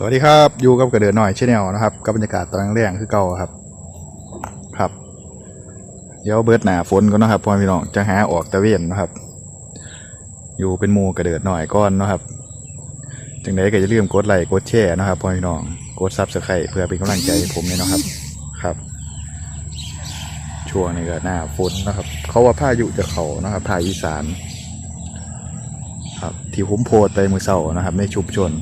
สวัสดีครับอยู่กับกระเดือหน่อยชแนลนะครับกับบรรยากาศตอนแรงคือเก่าครับ ครับ เดี๋ยวเบิร์ดหนาฝนก่อนะครับพ่อพี่น้องจะหาออกตะเวนนะครับ อยู่เป็นมูกระเดือหน่อยก้อนนะครับจังไดก็จะลืมกดไลค์กดแชร์นะครับพ่อพี่น้องกดซับสไครต์เพื่อเป็นกำลังใจผมเนี่ยนะครับครับ ช่วงนี้ก็หน้าฝนนะครับ เขาว่าพายุจะเขานะครับภาคอีสาน ครับ ที่ผมโพสต์ไปมือเสานะครับในชุมชน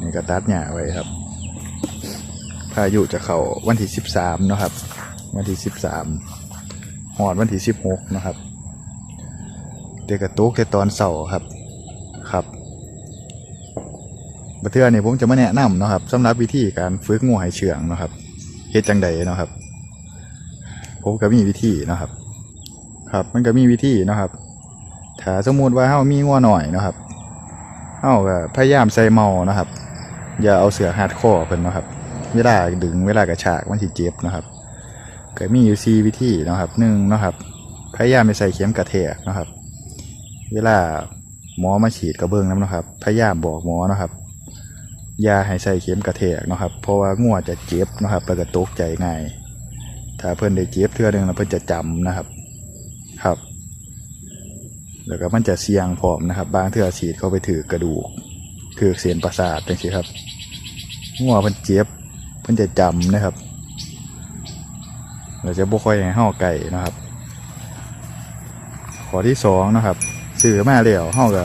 นี่ก็ตัดหญ้าไว้ครับ พายุจะเข้าวันที่สิบสามนะครับ วันที่สิบสามหอดวันที่สิบหกนะครับเด็กกระตุกแต่ตอนเสาร์ครับ ครับบัเทือนี่ผมจะมาแนะนำนะครับสำหรับวิธีการฝึกงูให้เชื่องนะครับเฮ็ดจังใดนะครับ ผมก็มีวิธีนะครับ ครับมันก็มีวิธีนะครับถ้าสมมุติว่าเฮามีงัวหน่อยนะครับเฮาก็พยายามใส่เมานะครับ อย่าเอาเสือหัดคอเพิ่นนะครับ เวลาดึงเวลากระชากมันสิเจ็บนะครับก็มีอยู่4วิธีนะครับหนึ่งนะครับ พยายามไปใส่เข็มกระแทกเนะครับ เวลาหมอมาฉีดกระเบื้องน้ำนะครับ พยายามบอกหมอนะครับอย่าให้ใส่เข็มกระแทกเนะครับ เพราะว่างัวจะเจ็บนะครับแล้วก็ตกใจง่ายถ้าเพิ่นได้เจ็บเทื่อหนึงแล้วเพิ่นจะจำนะครับ ครับ แล้วก็มันจะเสี่ยงพร้อมนะครับ บางเทื่อฉีดเข้าไปถือกระดูกถือเสียนประสาทจังซี่ครับ งัวเพิ่นเจ็บเพิ่นจะจำนะครับเราจะบ่ค่อยให้เฮาไก่นะครับข้อที่สองนะครับซื้อมาแล้วเฮาก็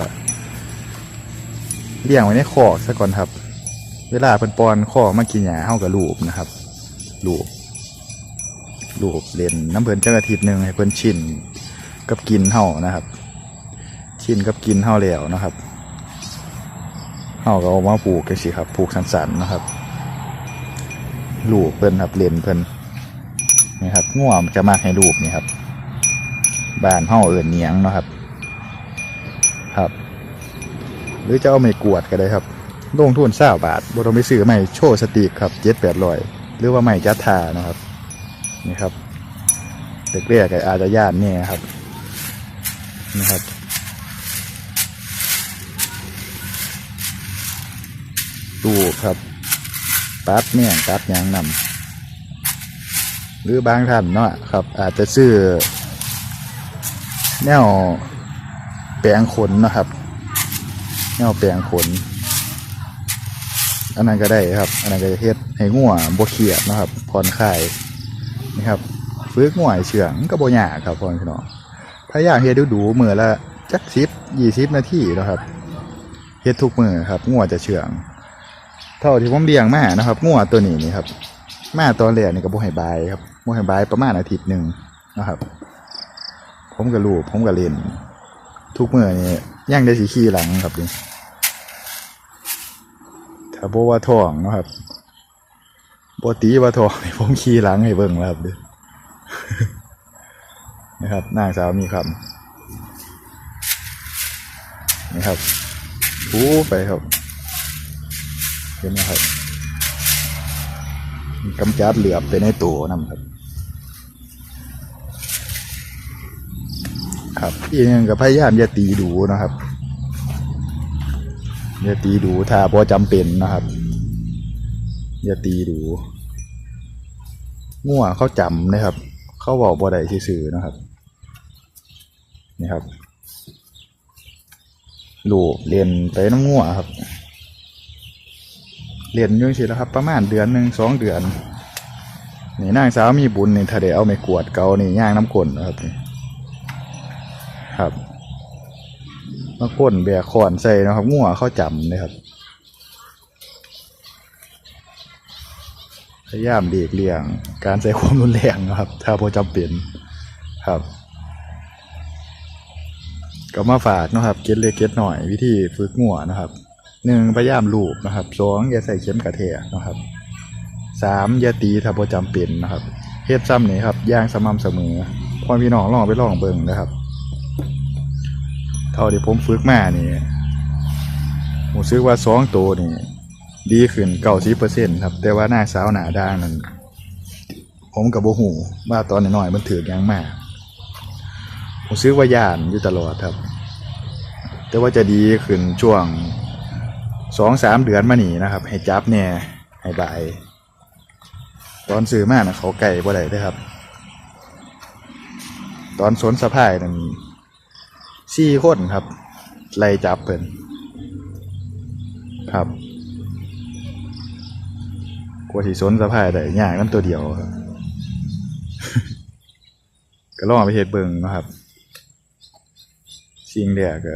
เลี้ยงไว้ในคอกซะก่อนครับ เวลาเพิ่นปอนคอกมากินหญ้าเฮาก็ลูบนะครับลูบลูบเล่นน้ำเพิ่นจักอาทิตย์หนึงให้เพิ่นชินกับกินเฮานะครับ ชินกับกินเฮาแล้วนะครับ เฮาก็เอามาปลูกกันสิครับปลูกสันๆนะครับลูกเพิ่นครับเล่นเพิ่นนี่ครับง่วงจะมากให้ลูกนี่ครับบ้านเฮาเอิญเนียงนะครับ ครับ หรือจะเอาไม้กวดก็ได้ครับลงทุนเศร้าบาทบ่ต้องไปซื้อไม้โชว์สติกครับเจ็ดแปดร้อยหรือว่าไม้จัดทานะครับ นี่ครับเด็กเรียกอาจจะย่านเนี่ยครับนะครับ ตูครับ ตัดเนี่ยงตัดหยางนำหรือบางท่านเนาะครับ อาจจะซื้อแนวแปลงขนนะครับ แนวแปลงขน อันนั้นก็ได้ครับ อันนั้นก็จะเฮ็ดให้งัวบ่เครียดนะครับผ่อนคลายนะครับฝึกงัวเชื่องก็บ่ยากครับพ่อพี่น้องพยายามเฮ็ดดูๆมือละจัก10 20นาทีนะครับเฮ็ดทุกมือครับงัวจะเชื่อง เท่าที่ผมเลี้ยงมานะครับงัวตัวนี้นี่ครับมาตอนแรกนี่ก็บ่ให้บายครับบ่ให้บายประมาณอาทิตย์หนึ่งนะครับ ผมกับลูกผมกับเล่น ทุกเมื่อนี่ย่างได้สีขี้หลังครับนี่ถ้าโบว่าท้องนะครับโบตีว่าท้องนี่ผมขี่หลังให้เบิ่งแล้วครับด้อนะครับนางสาวมีคำนี่ครับ ผูไปครับ เห็นไหมครับกำจัดเหลือบไปในตัวนํครับ ครับอีกอย่างก็พยายามอย่าตีดูนะครับอย่าตีดูถ้าพอจำเป็นนะครับอย่าตีดูง่วเขาจำนะครับ เขาบอกบ่ได้ซื่อนะครับนี่ครับลูกเรียนไปน้ำง่วครับ เรียนอยุ่งสิแล้วครับ ประมาณเดือนหนึ่งสองเดือน นี่นางสาวมีบุญนี่ถ้าได้เอาไม่กวดเกานี่ย่างน้ำกลนนะครับนี่ครับมาก้นแบกขอนใส่นะครับงัวเข้าจำนะครับพยายามเด็กเลี่ยง การใช้ความรุนแรงนะครับ ถ้าพอจำเป็นครับก็มาฝากนะครับเก็ตเล็กเก็ตหน่อยวิธีฝึกงัวนะครับ หนึ่งพยายามลูบนะครับสองอย่าใส่เข็มกระเทะนะครับสามอย่าตีถ้าพอจำเป็นนะครับเฮ็ดซ้ำนี่ครับย่างสม่ำเสมอพ่อพี่น้องลองไปลองเบิ่งนะครับ เท่าที่ผมฝึกมานี่ผมซื้อว่าสองตัวนี่ดีขึ้นเก้าสิบเปอร์เซ็นครับ แต่ว่าหน้าสาวหนาด้านนั้นผมกับโบหูว่าตอนน้อยมันถือยังมากผมซื้อว่ายานอยู่ตลอดครับ แต่ว่าจะดีขึ้นช่วง สองสามเดือนมานี่นะครับ ให้จับเนี่ยให้บายตอนซื้อมากนะเขาไก่บ่ได้เด้อครับ ตอนสนสะพายนั่นสี่คนครับไล่จับเพิ่นครับกลัวที่สนสะพายได้ย่างน้ำตัวเดียวครับก็ลองไปเฮ็ดเบิ่งนะครับ สิ่งแรกก็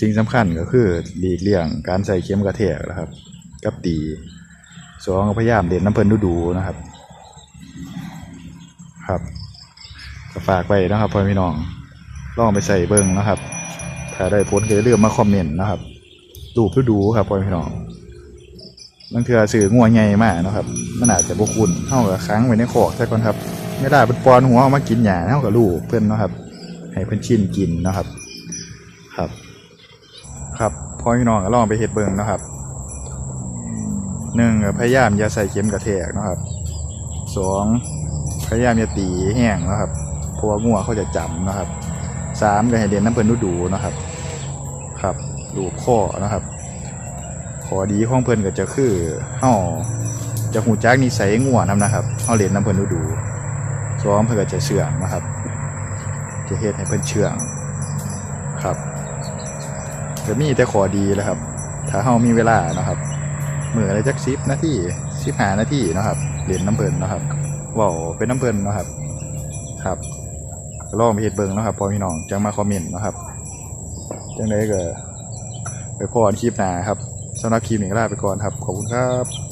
สิ่งสำคัญก็คือหลีกเลี่ยงการใส่เข็มกระแทกนะครับ กับตีสองพยายามเด่นน้ำเพลินดูๆนะครับ ครับก็ฝากไว้นะครับพ่อพี่น้องลองไปใส่เบิ่งนะครับถ้าได้ผลก็อย่าลืมมาคอมเมนต์นะครับดูเพื่อดูครับพ่อพี่น้องบางเทือสื่องัวใหญ่มากนะครับมันอาจจะบกุนเท่ากับค้างไว้ในขอกใช่ก่อนครับ ไม่ได้เป็นปอนหัวมากินหยาเท่ากับลูกเพื่อนนะครับ ให้เพื่อนชินกินนะครับ ครับ ครับพ่อพี่น้องก็ลองไปเฮ็ดเบิ่งนะครับหนึ่งพยายามอย่าใส่เข็มกระแทกนะครับสองพยายามอย่าตีแห้งนะครับเพราะว่างัวเขาจะจำเนะครับสามก็ให้เด่นน้ำเพลินดูๆเนะครับ ครับ ดูข้อนะครับขอดีของเพลินก็จะคือเฮาจะหูจักนิสัยงัวนํนะครับเฮาเล่นน้ำเพิ่นดูๆสองเพิ่นก็จะเชื่องนะครับ จะเฮ็ดให้เพิ่นเชื่องครับ ก็มีแต่ขอดีแล้วครับ ถ้าเฮามีเวลานะครับมืออะไรจักซิปนาทีซิปหานาทีนะครับเรียนน้ำเพิ่นนะครับว่าเป็นน้ำเพิ่นนะครับ ครับลองไปเห็ดเบิงนะครับพอพี่น้องจังมาคอมเมนต์นะครับจังไดก็ไปพอนคลิปหนาครับสำหรับคลิปนี้ก็ลาไปก่อนครับ ขอบคุณครับ